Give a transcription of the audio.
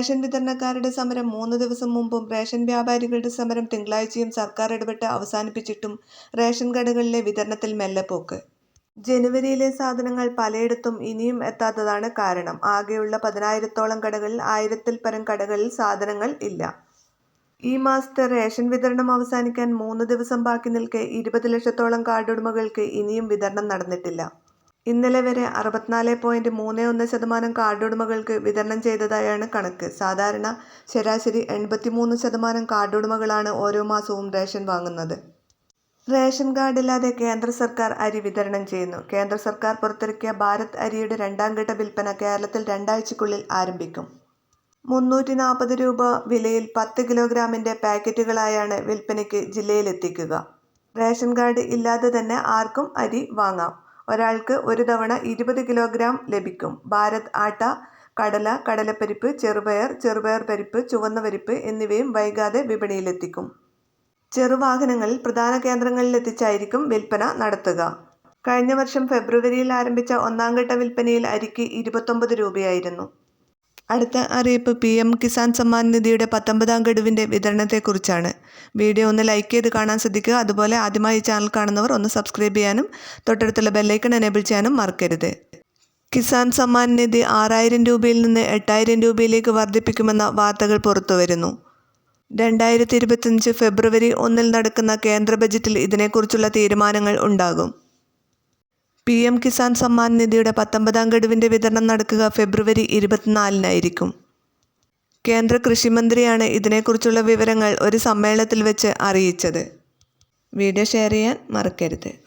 Ration വിതരണക്കാരുടെ സമരം മൂന്ന് ദിവസം മുമ്പും റേഷൻ വ്യാപാരികളുടെ സമരം തിങ്കളാഴ്ചയും സർക്കാർ ഇടപെട്ട് അവസാനിപ്പിച്ചിട്ടും റേഷൻ കടകളിലെ വിതരണത്തിൽ മെല്ലെപ്പോക്ക്. ജനുവരിയിലെ സാധനങ്ങൾ പലയിടത്തും ഇനിയും എത്താത്തതാണ് കാരണം. ആകെയുള്ള പതിനായിരത്തോളം കടകളിൽ ആയിരത്തിൽ പരം കടകളിൽ സാധനങ്ങൾ ഇല്ല. ഈ മാസത്തെ റേഷൻ വിതരണം അവസാനിക്കാൻ മൂന്ന് ദിവസം ബാക്കി നിൽക്കെ ഇരുപത് ലക്ഷത്തോളം കാർഡുടമകൾക്ക് ഇനിയും വിതരണം നടന്നിട്ടില്ല. ഇന്നലെ വരെ അറുപത്തിനാല് പോയിന്റ് മൂന്ന് ഒന്ന് ശതമാനം കാർഡുടമകൾക്ക് വിതരണം ചെയ്തതായാണ് കണക്ക്. സാധാരണ ശരാശരി എൺപത്തിമൂന്ന് ശതമാനം കാർഡുടമകളാണ് ഓരോ മാസവും റേഷൻ വാങ്ങുന്നത്. റേഷൻ കാർഡില്ലാതെ കേന്ദ്ര സർക്കാർ അരി വിതരണം ചെയ്യുന്നു. കേന്ദ്ര സർക്കാർ പുറത്തിറക്കിയ ഭാരത് അരിയുടെ രണ്ടാം ഘട്ട വിൽപ്പന കേരളത്തിൽ രണ്ടാഴ്ചക്കുള്ളിൽ ആരംഭിക്കും. മുന്നൂറ്റി നാൽപ്പത് രൂപ വിലയിൽ പത്ത് കിലോഗ്രാമിന്റെ പാക്കറ്റുകളായാണ് വിൽപ്പനയ്ക്ക് ജില്ലയിലെത്തിക്കുക. റേഷൻ കാർഡ് ഇല്ലാതെ തന്നെ ആർക്കും അരി വാങ്ങാം. ഒരാൾക്ക് ഒരു തവണ ഇരുപത് കിലോഗ്രാം ലഭിക്കും. ഭാരത് ആട്ട കടല കടലപ്പരിപ്പ് ചെറുപയർ ചെറുപയർ പരിപ്പ് ചുവന്ന പരിപ്പ് എന്നിവയും വൈകാതെ വിപണിയിലെത്തിക്കും. ചെറുവാഹനങ്ങളിൽ പ്രധാന കേന്ദ്രങ്ങളിലെത്തിച്ചായിരിക്കും വിൽപ്പന നടത്തുക. കഴിഞ്ഞ വർഷം ഫെബ്രുവരിയിൽ ആരംഭിച്ച ഒന്നാം ഘട്ട വിൽപ്പനയിൽ അരിക്ക് ഇരുപത്തൊമ്പത് രൂപയായിരുന്നു. അടുത്ത അറിയിപ്പ് പി എം കിസാൻ സമ്മാൻ നിധിയുടെ പത്തൊമ്പതാം ഗഡുവിന്റെ വിതരണത്തെക്കുറിച്ചാണ്. വീഡിയോ ഒന്ന് ലൈക്ക് ചെയ്ത് കാണാൻ ശ്രദ്ധിക്കുക. അതുപോലെ ആദ്യമായി ചാനൽ കാണുന്നവർ ഒന്ന് സബ്സ്ക്രൈബ് ചെയ്യാനും തൊട്ടടുത്തുള്ള ബെല്ലൈക്കൺ എനേബിൾ ചെയ്യാനും മറക്കരുത്. കിസാൻ സമ്മാൻ നിധി ആറായിരം രൂപയിൽ നിന്ന് എട്ടായിരം രൂപയിലേക്ക് വർദ്ധിപ്പിക്കുമെന്ന വാർത്തകൾ പുറത്തുവരുന്നു. രണ്ടായിരത്തി ഇരുപത്തിയഞ്ച് ഫെബ്രുവരി ഒന്നിൽ നടക്കുന്ന കേന്ദ്ര ബജറ്റിൽ ഇതിനെക്കുറിച്ചുള്ള തീരുമാനങ്ങൾ ഉണ്ടാകും. പി എം കിസാൻ സമ്മാൻ നിധിയുടെ പത്തൊമ്പതാം ഗഡുവിന്റെ വിതരണം നടക്കുക ഫെബ്രുവരി ഇരുപത്തിനാലിനായിരിക്കും. കേന്ദ്ര കൃഷിമന്ത്രിയാണ് ഇതിനെക്കുറിച്ചുള്ള വിവരങ്ങൾ ഒരു സമ്മേളനത്തിൽ വെച്ച് അറിയിച്ചത്. വീഡിയോ ഷെയർ ചെയ്യാൻ മറക്കരുത്.